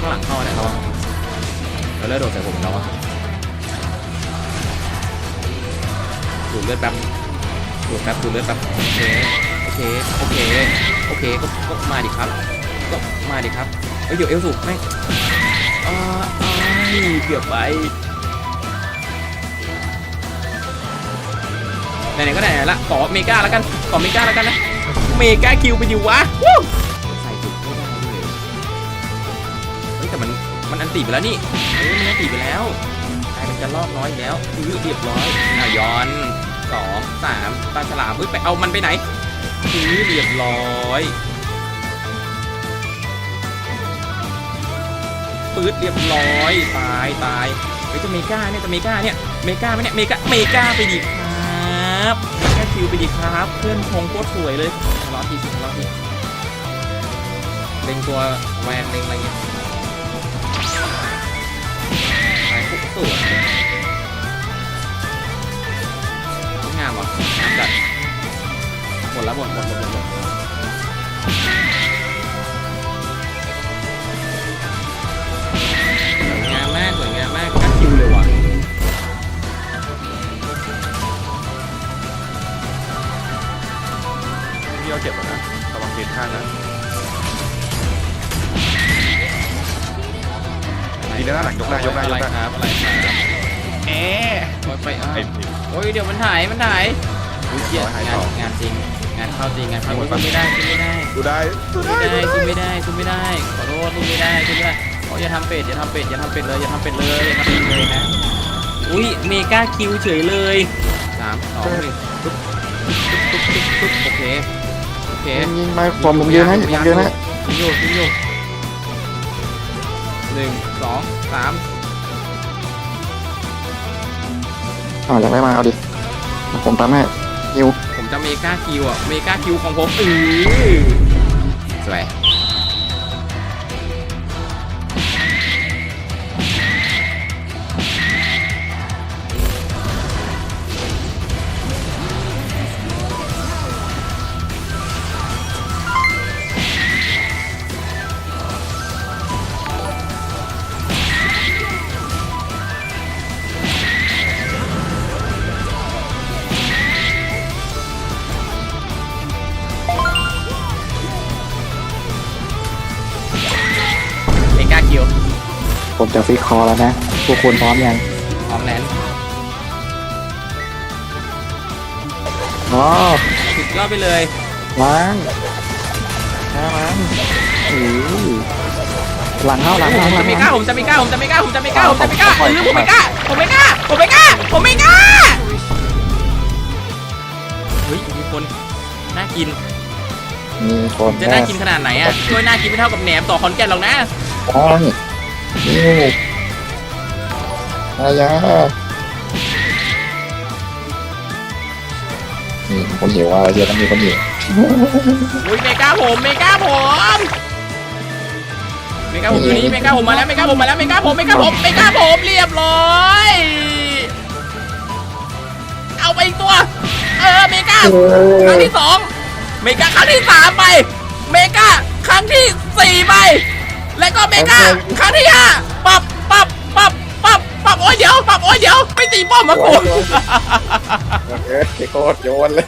ข้างหลังเข้าเนี่ยระวังเราเลือดโดดใส่ผมแล้วอะดูดเลือดแป๊บดูดแป๊บดูดเลือดแป๊บโอเคโอเคโอเคโอเคก็ก็มาดิครับก็มาดิครับเอ้ยเดี๋ยวเอลสูแม่อ่าอ้ายเกือบไปไหนๆก็ไหนๆละขอเมกาแล้วกันขอเมกาแล้วกันนะเมกาคิวไปดิวะ แต่มันมันอันตีไปแล้วนี่เฮ้ยมันอันตีไปแล้วกลายเป็นกระรอกน้อยแล้วอือเรียบร้อยอะย้อนสองสามปลาฉลามเฮ้ยไปเอามันไปไหนอือเรียบร้อยปื๊ดเรียบร้อยตายตายเฮ้ยจะเมกาเนี่ยจะเมกาเนี่ยเมกาไหมเนี่ยเมกาเมกาไปดิครับเมกาคิวไปดิครับ เพื่อนพงโคตรสวยเลยทะเลาะทีสิทะเลาะทีเล็งตัวแวนเล็งอะไรเงี้ย แล้วหมดหมดหมดหมดสวยงามมากสวยงามมากกัดคิวเลยว่ะพี่เอาเก็บแล้วนะระวังเกณฑ์ข้างนะดีนะหลังยกหน้ยกหน้ยกหน้ครับอะไรครับเอ๊ะโอ้ยไปอ้าวไอ้โอ้ยเดี๋ยวมันหายมันหาย อุ้ยเกียหายงานงานจริง งานเข้าจริงงานเข้าหมอุ้ดยปะสู้ไม่ได้สู้ไม่ได้ดูได้ดูสู้ได้ไม่ได้สู้ไม่ได้สู้ไม่ได้ขอโทษสู้ไม่ได้สู้ไม่ได้โอ้ยอย่าทำเป็ดอย่าทำเป็ดอย่าทำเป็ดเลยอย่าทำเป็ดเลยอย่าทำเป็ดเลยนะอุ้ยเมกาคิวเฉยเลยสามสองหนึ่งปึ๊บปึ๊บปึ๊บปึ๊บปึ๊บโอเคโอเคยิงยิงมาผมผมยืนให้ผมยืนให้ยิงอยู่ยิงอยู่หนึ่งสองสามอ๋ออยากได้มาเอาดิผมตามให้ ยิวผมจะเมกาคิวอะ เมกาคิวของผมเออสวย ผมจะฟิกคอแล้วนะ พวกคุณพร้อมยัง พร้อมแล้วอ๋อสุดยอดไปเลยล้างล้างล้างอือหลังเข้าหลังผเข้ามหลัจะงเมเข้ากาผมจะเมกาผมจะเมกาผมจะเมกาผมจะเมกาเออผมเมกาผมเมกาผมเมกาผมเมกาเฮ้ยมีคนน่ากินมีคนจะน่ากินขนาดไหนอะช่วยน่ากินไม่เท่ากับแหนมต่อคอนแก่นหรอกนะอ๋อ นี่ยิวอายานี่คนหิวอะไรเยอะต้องมีคนหิวอุ้ยเมกาผมเมกาผมเมกาผมอยู่นี่เมกาผมมาแล้วเมกาผมมาแล้วเมกาผมเมกาผมเมกาผมเรียบร้อยเอาไปอีกตัว เออเมกาครั้งที่สองเมกาครั้งที่สามไป เมกาครั้งที่สี่ไป แล้วก็เมกาครั้งที่ห้าปับปับปับปับปับโอ้ยเดี๋ยวปับโอ้ยเดี๋ยวไม่ตีป้อมมากูเอ้ยโคตรโยนเลย